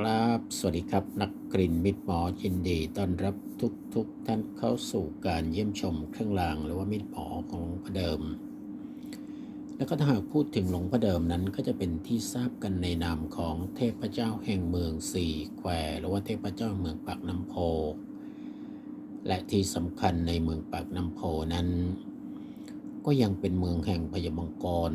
ครับสวัสดีครับ นักกลิ่นมิตรหมอยินดีต้อนรับทุกทุกท่านเข้าสู่การเยี่ยมชมเครื่องรางหรือว่ามิตรหมอของหลวงพ่อเดิม แล้วก็ถ้าหากพูดถึงหลวงพ่อเดิมนั้นก็จะเป็นที่ทราบกันในนามของเทพเจ้าแห่งเมืองสี่แควหรือว่าเทพเจ้าเมืองปากน้ำโพ และที่สำคัญในเมืองปากน้ำโพนั้น ก็ยังเป็นเมืองแห่งพญามังกร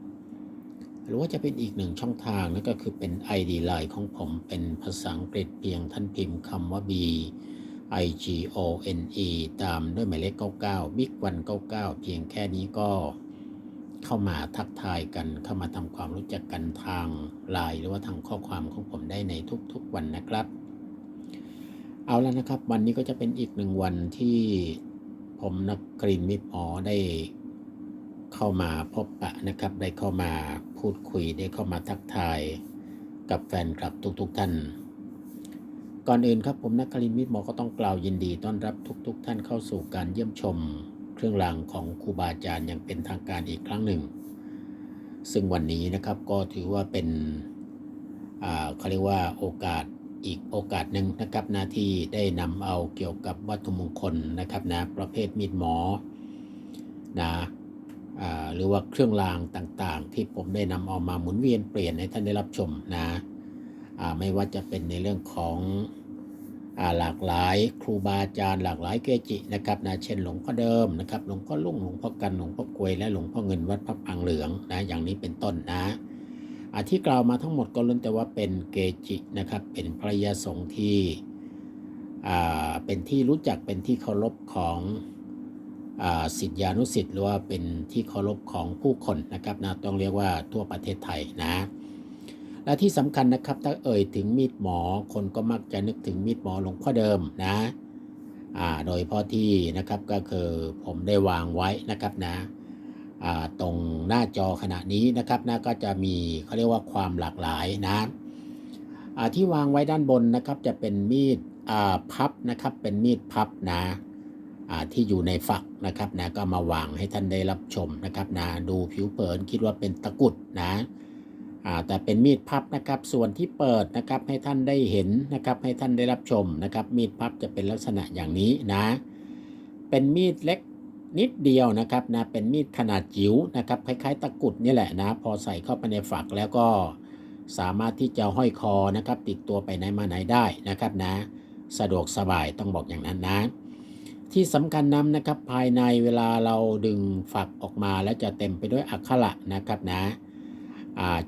รือว่าจะเป็นอีกหนึ่งช่องทางนั่นก็คือเป็น ID Line ของผมเป็นภาษาอังกฤษเพียงท่านพิมพ์คำว่า B I G O N E ตามด้วยหมายเลข 99 Big 1 99 เพียงแค่นี้ก็เข้ามาทักทายกัน เข้ามาทำความรู้จักกันทางไลน์หรือว่าทางข้อความของผมได้ในทุกๆวันนะครับ เอาแล้วนะครับ วันนี้ก็จะเป็นอีกหนึ่งวันที่ผมนักกรีนมิตรหมอได้ เข้ามาพบปะนะครับ ได้เข้ามาพูดคุยได้เข้ามาทักทายกับแฟนคลับทุกๆทท่าน ก่อนอื่นครับผมนักคลินมิตรหมอก็ต้องกล่าวยินดีต้อนรับทุกๆทท่านเข้าสู่การเยี่ยมชม เครื่องรางของครูบาอาจารย์อย่างเป็นทางการอีกครั้งหนึ่ง ซึ่งวันนี้นะครับก็ถือว่าเป็นเขาเรียกว่าโอกาสอีกโอกาสหนึ่งนะครับหน้าที่ได้นำเอาเกี่ยวกับวัตถุมงคลนะครับนะประเภทมีดหมอนะ หรือว่าเครื่องรางต่างๆ ที่ผมได้นำเอามาหมุนเวียนเปลี่ยนให้ท่านได้รับชมนะไม่ว่าจะเป็นในเรื่องของอหลากหลายครูบาอาจารย์หลากหลายเกจินะครับนะเช่นหลวงพ่อเดิมนะครับหลวงพ่อลุ่งหลวงพ่อกันหลวงพ่อกลวยและหลวงพ่อเงินวัดพระพังเหลืองนะอย่างนี้เป็นต้นนะอาที่กล่าวมาทั้งหมดก็ล้วนแต่ว่าเป็นเกจินะครับเป็นพระยาสงฆ์ที่เป็นที่รู้จักเป็นที่เคารพของ สิทธิานุสิทธิ์หรือว่าเป็นที่เคารพของผู้คนนะครับนะต้องเรียกว่าทั่วประเทศไทยนะ และที่สำคัญนะครับถ้าเอ่ยถึงมีดหมอคนก็มักจะนึกถึงมีดหมอหลวงพ่อเดิมนะโดยเฉพาะที่นะครับก็คือผมได้วางไว้นะครับนะตรงหน้าจอขณะนี้นะครับนะก็จะมีเขาเรียกว่าความหลากหลายนะที่วางไว้ด้านบนนะครับจะเป็นมีดพับนะครับเป็นมีดพับนะ ที่อยู่ในฝักนะครับนะก็มาวางให้ท่านได้รับชมนะครับนะดูผิวเผินคิดว่าเป็นตะกุดนะแต่เป็นมีดพับนะครับส่วนที่เปิดนะครับให้ท่านได้เห็นนะครับให้ท่านได้รับชมนะครับมีดพับจะเป็นลักษณะอย่างนี้นะเป็นมีดเล็กนิดเดียวนะครับนะเป็นมีดขนาดจิ๋วนะครับคล้ายๆ ตะกุดนี่แหละนะพอใส่เข้าไปในฝักแล้วก็สามารถที่จะห้อยคอนะครับติดตัวไปไหนมาไหนได้นะครับนะ สะดวกสบายต้องบอกอย่างนั้นนะ ที่สำคัญนำนะครับภายในเวลาเราดึงฝักออกมาแล้วจะเต็มไปด้วยอักขระนะครับนะ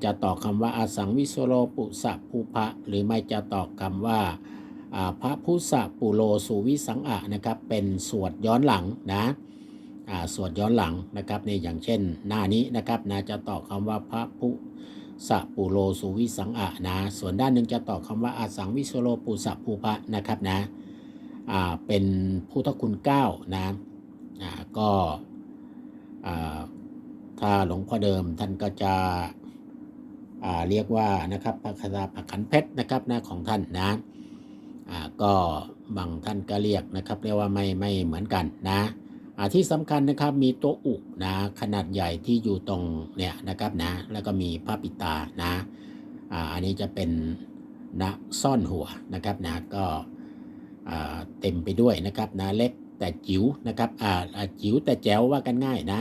จะต่อคำว่าอาสังวิโสโลปุสะภูพะ หรือไม่จะต่อคำว่าอ่าพระพุสะปุโลสุวิสังอะนะครับเป็นสวดย้อนหลังนะสวดย้อนหลังนะครับในอย่างเช่นหน้านี้นะครับนะจะต่อคำว่าพระพุสะปุโลสุวิสังอะนะส่วนด้านหนึ่งจะต่อคำว่าอาสังวิโสโลปุสะภูพะนะครับนะ เป็นพุทธคุณเก้านะก็ถ้าหลวงพ่อเดิมท่านก็จะเรียกว่านะครับพระคาถาผักขันเพชรนะครับนะของท่านนะก็บางท่านก็เรียกนะครับ เรียกว่าไม่ไม่เหมือนกันนะที่สำคัญนะครับมีตัวอุนะขนาดใหญ่ที่อยู่ตรงเนี่ยนะครับนะแล้วก็มีพระปิตานะอันนี้จะเป็นนะซ่อนหัวนะครับนะก็ เต็มไปด้วยนะครับนะเล็กแต่จิ๋วนะครับอ่าจิ๋วแต่แจ๋วว่ากันง่ายนะ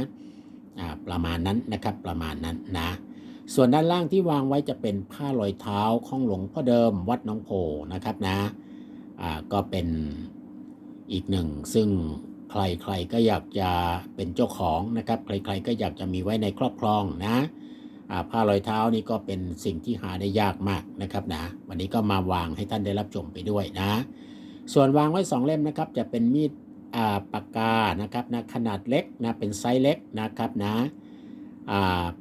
อ่าประมาณนั้นนะครับประมาณนั้นนะส่วนด้านล่างที่วางไว้จะเป็นผ้าลอยเท้าของหลวงพ่อเดิมวัดน้องโพนะครับนะอ่าก็เป็นอีกหนึ่งซึ่งใครๆก็อยากจะเป็นเจ้าของนะครับ ใครๆก็อยากจะมีไว้ในครอบครองนะอ่าผ้าลอยเท้านี่ก็เป็นสิ่งที่หาได้ยากมากนะครับนะ วันนี้ก็มาวางให้ท่านได้รับชมไปด้วยนะ ส่วนวางไว้ 2 เล่มนะครับจะเป็นมีดปากกานะครับนะขนาดเล็กนะเป็นไซส์เล็กนะครับนะ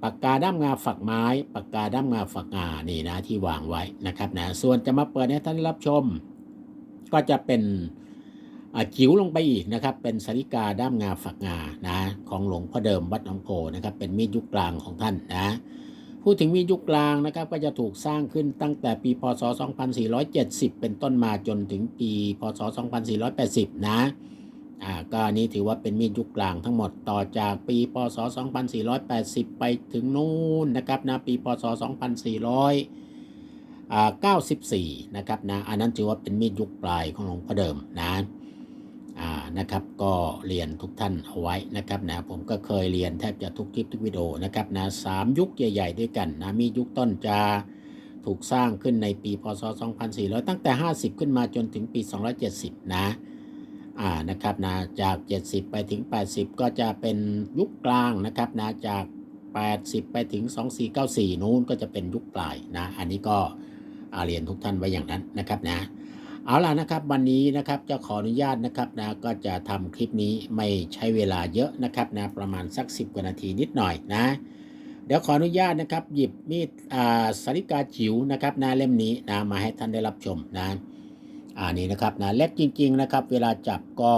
ปากกาด้ามงาฝักไม้ปากกาด้ามงาฝักงานี่นะที่วางไว้นะครับนะส่วนจะมาเปิดให้ท่านรับชม ก็จะเป็นจิ๋วลงไปอีกนะครับ เป็นสาริกาด้ามงาฝักงานะของหลวงพ่อเดิมวัดหนองโพนะครับเป็นมีดยุคกลางของท่านนะ พูดถึงมีดยุคกลางนะครับก็จะถูกสร้างขึ้นตั้งแต่ปีพศ 2470 เป็นต้นมาจนถึงปีพศ 2480 นะอ่าก็อันนี้ถือว่าเป็นมีดยุคกลางทั้งหมดต่อจากปีพศ 2480 ไปถึงนู่นนะครับนะปีพศ 2400อ่า94 นะครับนะอันนั้นถือว่าเป็นมีดยุคปลายของหลวงพ่อเดิมนะ นะครับ ก็เรียนทุกท่านเอาไว้นะครับนะผมก็เคยเรียนแทบจะทุกคลิปทุกวิดีโอนะครับนะสามยุคใหญ่ ๆ ด้วยกันนะมียุคต้นจะถูกสร้างขึ้นในปีพศ 2400 ตั้งแต่ 50 ขึ้นมาจนถึงปี 270 นะอ่านะครับนะจาก 70 ไปถึง 80 ก็จะเป็นยุคกลางนะครับนะจาก 80 ไปถึง 2494 นู้นก็จะเป็นยุคปลายนะ อันนี้ก็เรียนทุกท่านไว้อย่างนั้นนะครับนะ เอาล่ะนะครับวันนี้นะครับจะขออนุญาตนะครับนะก็จะทำคลิปนี้ไม่ใช้เวลาเยอะนะครับนะประมาณสัก 10 กว่านาทีนิดหน่อยนะ เดี๋ยวขออนุญาตนะครับ หยิบมีดอ่าสาริกาจิ๋วนะครับนะเล่มนี้นะมาให้ท่านได้รับชมนะอ่านี่นะครับนะเล็กจริง ๆนะครับ เวลาจับก็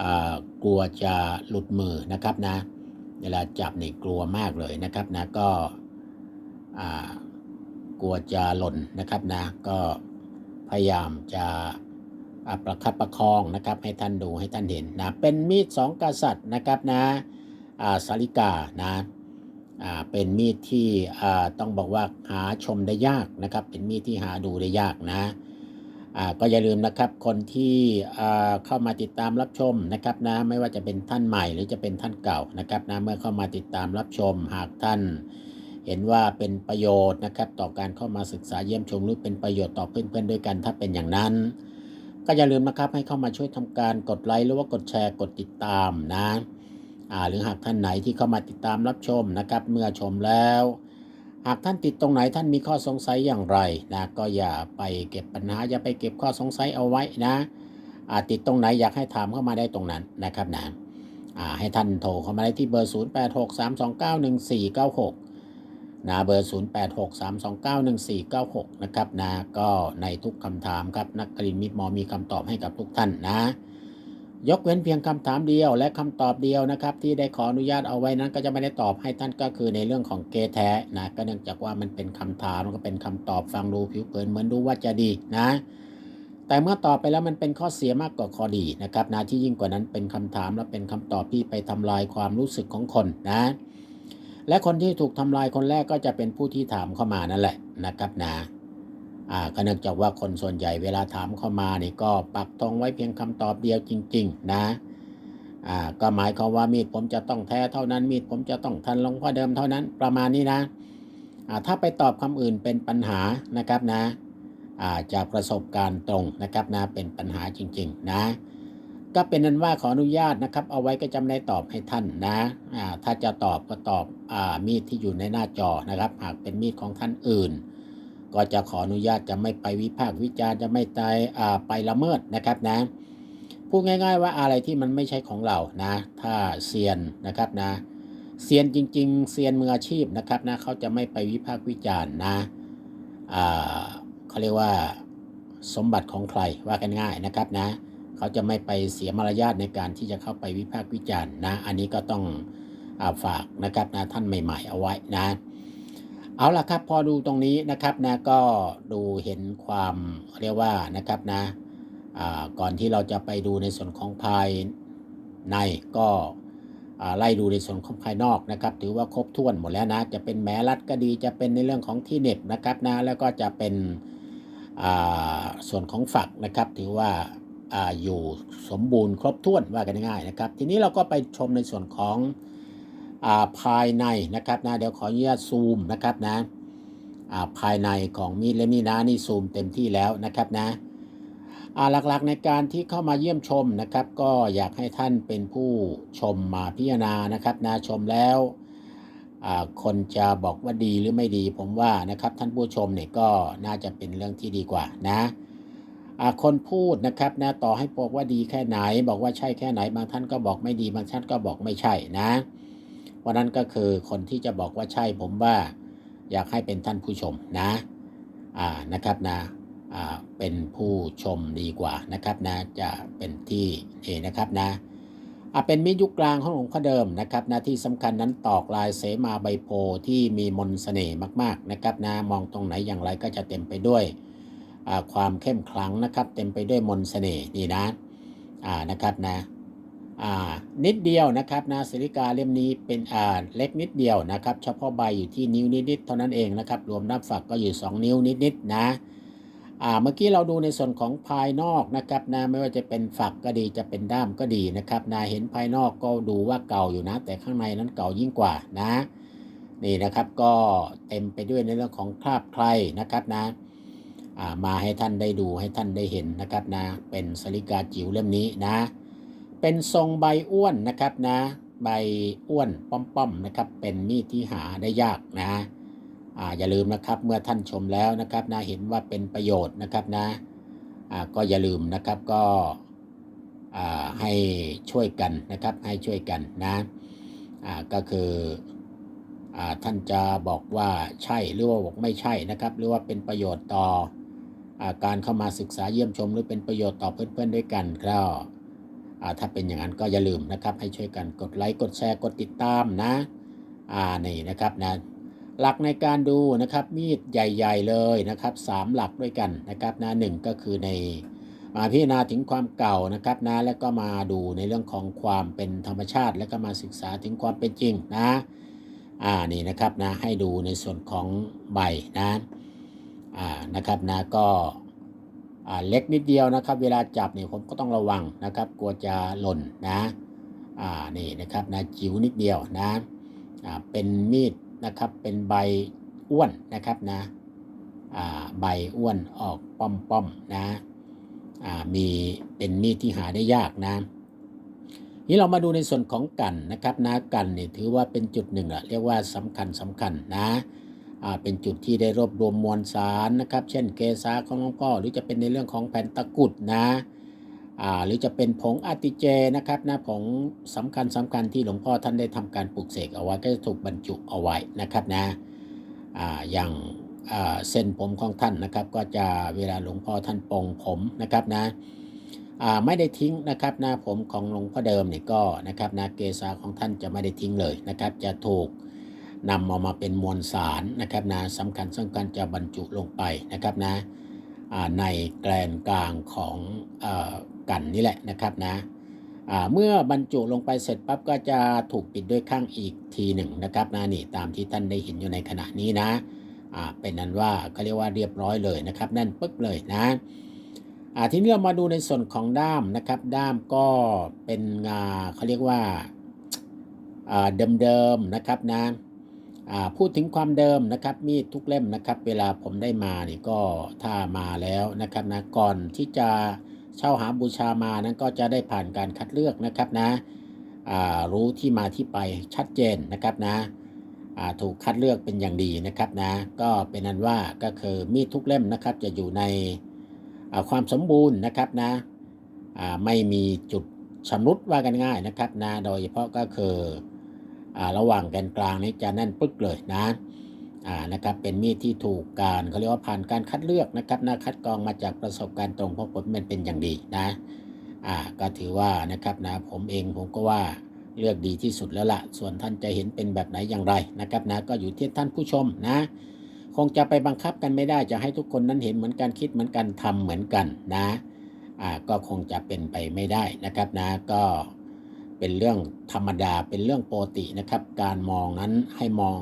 อ่ากลัวจะหลุดมือนะครับนะ เวลาจับนี่กลัวมากเลยนะครับนะก็อ่ากลัวจะหล่นนะครับนะก็ พยายามจะประคับประคองนะครับให้ท่านดูให้ท่านเห็นนะเป็นมีดสองกษัตริย์นะครับนะสาริกานะเป็นมีดที่ต้องบอกว่าหาชมได้ยากนะครับ เป็นมีดที่หาดูได้ยากนะก็อย่าลืมนะครับคนที่เข้ามาติดตามรับชมนะครับนะไม่ว่าจะเป็นท่านใหม่หรือจะเป็นท่านเก่านะครับนะเมื่อเข้ามาติดตามรับชมหากท่าน เห็นว่าเป็นประโยชน์นะครับ ต่อการเข้ามาศึกษาเยี่ยมชมหรือเป็นประโยชน์ต่อเพื่อนๆด้วยกัน ถ้าเป็นอย่างนั้น ก็อย่าลืมนะครับให้เข้ามาช่วยทำการกดไลค์หรือว่ากดแชร์กดติดตามนะอ่าหรือหากท่านไหนที่เข้ามาติดตามรับชมนะครับ เมื่อชมแล้ว หากท่านติดตรงไหนท่านมีข้อสงสัยอย่างไรนะก็อย่าไปเก็บปัญหาอย่าไปเก็บข้อสงสัยเอาไว้นะอ่าติดตรงไหนอยากให้ถามเข้ามาได้ตรงนั้นนะครับนะอ่าให้ท่านโทรเข้ามาได้ที่เบอร์ 0863291496 นะเบอร์ 0863291496 นะครับนะก็ในทุกคำถามครับนักกรินมิตรมอมีคำตอบให้กับทุกท่านนะ ยกเว้นเพียงคำถามเดียวและคำตอบเดียวนะครับ ที่ได้ขออนุญาตเอาไว้นั้นก็จะไม่ได้ตอบให้ท่านก็คือในเรื่องของเกแท้นะก็เนื่องจากว่ามันเป็นคำถามแล้วก็เป็นคำตอบฟังดูผิวเผินเหมือนดูว่าจะดีนะแต่เมื่อตอบไปแล้วมันเป็นข้อเสียมากกว่าข้อดีนะครับนะที่ยิ่งกว่านั้นเป็นคำถามและเป็นคำตอบที่ไปทำลายความรู้สึกของคนนะ และคนที่ถูกทำลายคนแรกก็จะเป็นผู้ที่ถามเข้ามานั่นแหละนะครับนะอ่าก็เนื่องจากว่าคนส่วนใหญ่เวลาถามเข้ามานี่ก็ปักธงไว้เพียงคำตอบเดียวจริง ๆ นะอ่าก็หมายความว่ามีดผมจะต้องแท้เท่านั้น มีดผมจะต้องทันหลงพ่อเดิมเท่านั้นประมาณนี้นะอ่าถ้าไปตอบคำอื่นเป็นปัญหานะครับนะอ่าจากประสบการณ์ตรงนะครับนะเป็นปัญหาจริง ๆ นะ ก็เป็นนั้นว่าขออนุญาตนะครับ เอาไว้ก็จำได้ตอบให้ท่านนะอ่าถ้าจะตอบก็ตอบอ่ามีดที่อยู่ในหน้าจอนะครับ หากเป็นมีดของท่านอื่น ก็จะขออนุญาตจะไม่ไปวิพากษ์วิจารณ์จะไม่ตายอ่าไปละเมิดนะครับนะพูดง่าย ๆ ว่าอะไรที่มันไม่ใช่ของเรานะ ถ้าเซียนนะครับนะเซียนจริง ๆเซียนมืออาชีพนะครับนะเขาจะไม่ไปวิพากษ์วิจารณ์นะอ่าเขาเรียกว่าสมบัติของใครว่ากันง่ายนะครับนะ เขาจะไม่ไปเสียมารยาทในการที่จะเข้าไปวิพากษ์วิจารณ์นะ อันนี้ก็ต้องอาฝากนะครับนะท่านใหม่ ๆ เอาไว้นะ เอาล่ะครับพอดูตรงนี้นะครับนะก็ดูเห็นความเรียกว่านะครับนะก่อนที่เราจะไปดูในส่วนของภายในก็ไล่ดูในส่วนของภายนอกนะครับ ถือว่าครบถ้วนหมดแล้วนะ จะเป็นแหมรัดก็ดีจะเป็นในเรื่องของที่เน็บนะครับนะแล้วก็จะเป็นส่วนของฝักนะครับ ถือว่า อยู่สมบูรณ์ครบถ้วนว่ากันง่ายๆนะครับ ทีนี้เราก็ไปชมในส่วนของอภายในนะครับนะเดี๋ยวขออนุญาตซูมนะครับนะภายในของมีดเล่มนี้นะนี่ซูมเต็มที่แล้วนะครับนะหลักๆในการที่เข้ามาเยี่ยมชมนะครับ ก็อยากให้ท่านเป็นผู้ชมมาพิจารณานะครับนะชมแล้วคนจะบอกว่าดีหรือไม่ดี ผมว่านะครับท่านผู้ชมเนี่ยก็น่าจะเป็นเรื่องที่ดีกว่านะ คนพูดนะครับนะต่อให้บอกว่าดีแค่ไหน บอกว่าใช่แค่ไหน บางท่านก็บอกไม่ดีบางท่านก็บอกไม่ใช่นะเพราะนั้นก็คือคนที่จะบอกว่าใช่ผมว่าอยากให้เป็นท่านผู้ชมนะอ่านะครับนะอ่าเป็นผู้ชมดีกว่านะครับนะจะเป็นที่เอนะครับนะอ่าเป็นมิตรยุคกลางของหลวงพ่อเดิมนะครับนะที่สำคัญนั้นตอกลายเสมาใบโพที่มีมนต์เสน่ห์มากๆนะครับนะมองตรงไหนอย่างไรก็จะเต็มไปด้วย ความเข้มขลังนะครับ เต็มไปด้วยมนเสน่ห์นี่นะอ่านะครับนะอ่านิดเดียวนะครับนะสิริกาเล่มนี้เป็นอ่าเล็กนิดเดียวนะครับ เฉพาะใบอยู่ที่นิ้วนิดๆเท่านั้นเองนะครับ รวมนับฝักก็อยู่ 2 นิ้วนิดๆนะอ่าเมื่อกี้เราดูในส่วนของภายนอกนะครับนะไม่ว่าจะเป็นฝักก็ดีจะเป็นด้ามก็ดีนะครับนะเห็นภายนอกก็ดูว่าเก่าอยู่นะ แต่ข้างในนั้นเก่ายิ่งกว่านะนี่นะครับก็เต็มไปด้วยในเรื่องของคราบใครนะครับนะ มาให้ท่านได้ดูให้ท่านได้เห็นนะครับนะ เป็นสลิกาจิ๋วเล่มนี้นะ เป็นทรงใบอ้วนนะครับนะ ใบอ้วนป้อมๆนะครับ เป็นมีดที่หาได้ยากนะออย่าลืมนะครับเมื่อท่านชมแล้วนะครับนะเห็นว่าเป็นประโยชน์นะครับนะก็อย่าลืมนะครับก็ให้ช่วยกันนะครับให้ช่วยกันนะก็คือท่านจะบอกว่าใช่หรือว่าบอกไม่ใช่นะครับ หรือว่าเป็นประโยชน์ต่อ การเข้ามาศึกษาเยี่ยมชมหรือเป็นประโยชน์ต่อเพื่อนๆด้วยกันก็อ่าถ้าเป็นอย่างนั้นก็อย่าลืมนะครับ ให้ช่วยกันกดไลค์กดแชร์กดติดตามนะอ่านี่นะครับนะหลักในการดูนะครับมีดใหญ่ ๆ เลยนะครับสามหลักด้วยกันนะครับนะหนึ่งก็คือในมาพิจารณาถึงความเก่านะครับนะแล้วก็มาดูในเรื่องของความเป็นธรรมชาติ แล้วก็มาศึกษาถึงความเป็นจริงนะอ่านี่นะครับนะให้ดูในส่วนของใบนะ อ่านะครับนะก็อ่าเล็กนิดเดียวนะครับ เวลาจับเนี่ยผมก็ต้องระวังนะครับ กลัวจะหล่นนะอ่านี่นะครับนะจิ๋วนิดเดียวนะอ่าเป็นมีดนะครับเป็นใบอ้วนนะครับนะใบอ้วนออกป้อมป้อมนะมีเป็นมีดที่หาได้ยากนะนี่เรามาดูในส่วนของกันนะครับนะกันเนี่ยถือว่าเป็นจุดหนึ่งอะเรียกว่าสำคัญสำคัญนะ เป็นจุดที่ได้รวบรวมมวลสารนะครับ เช่นเกสาของหลวงพ่อหรือจะเป็นในเรื่องของแผ่นตะกุดนะหรือจะเป็นผงอาติเจนะครับนะผงสำคัญสำคัญที่หลวงพ่อท่านได้ทำการปลูกเสกเอาไว้ก็จะถูกบรรจุเอาไว้นะครับนะออย่างเส้นผมของท่านนะครับ ก็จะเวลาหลวงพ่อท่านปองผมนะครับนะไม่ได้ทิ้งนะครับหนะผมของหลวงพ่อเดิมเนี่ยก็นะครับนะเกษาของท่านจะไม่ได้ทิ้งเลยนะครับ จะถูก นำออกมาเป็นมวลสารนะครับนะสำคัญสำคัญจะบรรจุลงไปนะครับนะในแกลนกลางของกันนี่แหละนะครับนะเมื่อบรรจุลงไปเสร็จปั๊บก็จะถูกปิดด้วยข้างอีกทีหนึ่งนะครับนะนี่ตามที่ท่านได้เห็นอยู่ในขณะนี้นะเป็นนั้นว่าเขาเรียกว่าเรียบร้อยเลยนะครับแน่นปึ๊กเลยนะทีนี้เรามาดูในส่วนของด้ามนะครับด้ามก็เป็นงาเขาเรียกว่าเดิมๆนะครับนะ พูดถึงความเดิมนะครับมีดทุกเล่มนะครับ เวลาผมได้มาเนี่ยก็ถ้ามาแล้วนะครับนะก่อนที่จะเช่าหาบูชามานั้นก็จะได้ผ่านการคัดเลือกนะครับนะรู้ที่มาที่ไปชัดเจนนะครับนะถูกคัดเลือกเป็นอย่างดีนะครับนะ ก็เป็นนั้นว่าก็คือมีดทุกเล่มนะครับ จะอยู่ในความสมบูรณ์นะครับนะไม่มีจุดชำรุดว่ากันง่ายนะครับนะโดยเฉพาะก็คือ ระหว่างแกนกลางนี้จะแน่นปึ๊กเลยนะนะครับเป็นมีดที่ถูกการเขาเรียกว่าผ่านการคัดเลือกนะครับนะคัดกรองมาจากประสบการณ์ตรงเพราะผมมันเป็นอย่างดีนะอ่าก็ถือว่านะครับนะผมเองผมก็ว่าเลือกดีที่สุดแล้วละส่วนท่านจะเห็นเป็นแบบไหนอย่างไรนะครับนะก็อยู่ที่ท่านผู้ชมนะ คงจะไปบังคับกันไม่ได้จะให้ทุกคนนั้นเห็นเหมือนกันคิดเหมือนกันทำเหมือนกันนะอ่าก็คงจะเป็นไปไม่ได้นะครับนะก็ เป็นเรื่องธรรมดาเป็นเรื่องปกตินะครับ การมองนั้นให้มอง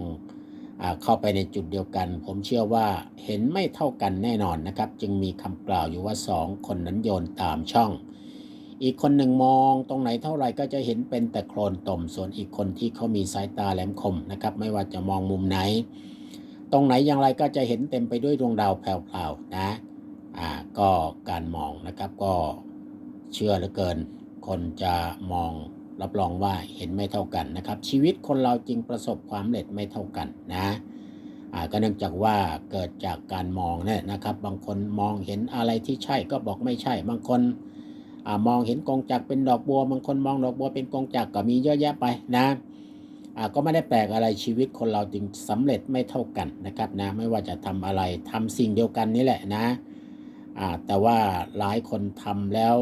เข้าไปในจุดเดียวกัน ผมเชื่อว่าเห็นไม่เท่ากันแน่นอนนะครับ จึงมีคำกล่าวอยู่ว่าสองคนนั้นโยนตามช่อง อีกคนหนึ่งมองตรงไหนเท่าไหร่ก็จะเห็นเป็นแต่โคลนตมส่วนอีกคนที่เขามีสายตาแหลมคมนะครับ ไม่ว่าจะมองมุมไหน ตรงไหนอย่างไรก็จะเห็นเต็มไปด้วยดวงดาวแผลวๆนะอ่าก็การมองนะครับก็เชื่อเหลือเกิน คนจะมอง รับรองว่าเห็นไม่เท่ากันนะครับ ชีวิตคนเราจริงประสบความสำเร็จไม่เท่ากันนะก็เนื่องจากว่าเกิดจากการมองเนี่ยนะครับ บางคนมองเห็นอะไรที่ใช่ก็บอกไม่ใช่ บางคนอมองเห็นกองจักเป็นดอกบัว บางคนมองดอกบัวเป็นกองจักก็มีเยอะแยะไปนะก็ไม่ได้แปลกอะไรชีวิตคนเราจึงสำเร็จไม่เท่ากันนะครับนะไม่ว่าจะทำอะไรทำสิ่งเดียวกันนี่แหละนะแต่ว่าหลายคนทำแล้ว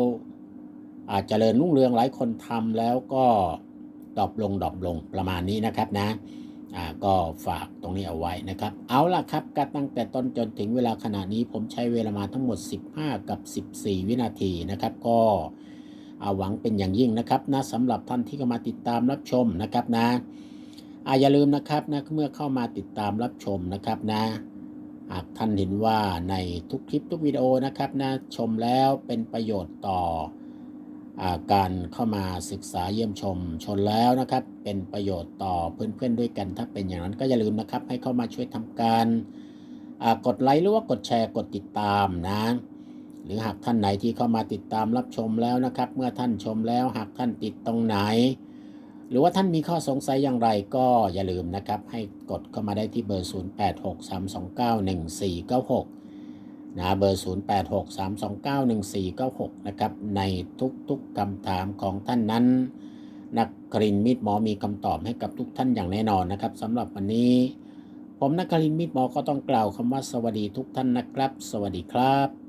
อาจจะเจริญรุ่งเรืองหลายคนทำแล้วก็ดรอปลงดรอปลงประมาณนี้นะครับนะก็ฝากตรงนี้เอาไว้นะครับ เอาล่ะครับก็ตั้งแต่ต้นจนถึงเวลาขณะนี้ผมใช้เวลามาทั้งหมด 15 กับ 14 วินาทีนะครับ ก็อ่าหวังเป็นอย่างยิ่งนะครับนะสำหรับท่านที่เข้ามาติดตามรับชมนะครับนะอาอย่าลืมนะครับนะเมื่อเข้ามาติดตามรับชมนะครับนะหากท่านเห็นว่าในทุกคลิปทุกวิดีโอนะครับนะชมแล้วเป็นประโยชน์ต่อ การเข้ามาศึกษาเยี่ยมชมชนแล้วนะครับ เป็นประโยชน์ต่อเพื่อนๆด้วยกัน ถ้าเป็นอย่างนั้นก็อย่าลืมนะครับ ให้เข้ามาช่วยทำการกดไลค์หรือว่ากดแชร์กดติดตามนะหรือหากท่านไหนที่เข้ามาติดตามรับชมแล้วนะครับ เมื่อท่านชมแล้วหากท่านติดตรงไหน หรือว่าท่านมีข้อสงสัยอย่างไรก็อย่าลืมนะครับ ให้กดเข้ามาได้ที่เบอร์ 0863291496 นะเบอร์ 0863291496 นะครับ ในทุกๆคำถามของท่านนั้น นักกรินมิตรหมอมีคำตอบให้กับทุกท่านอย่างแน่นอนนะครับสำหรับวันนี้ ผมนักกรินมิตรหมอก็ต้องกล่าวคำว่าสวัสดีทุกท่านนะครับ สวัสดีครับ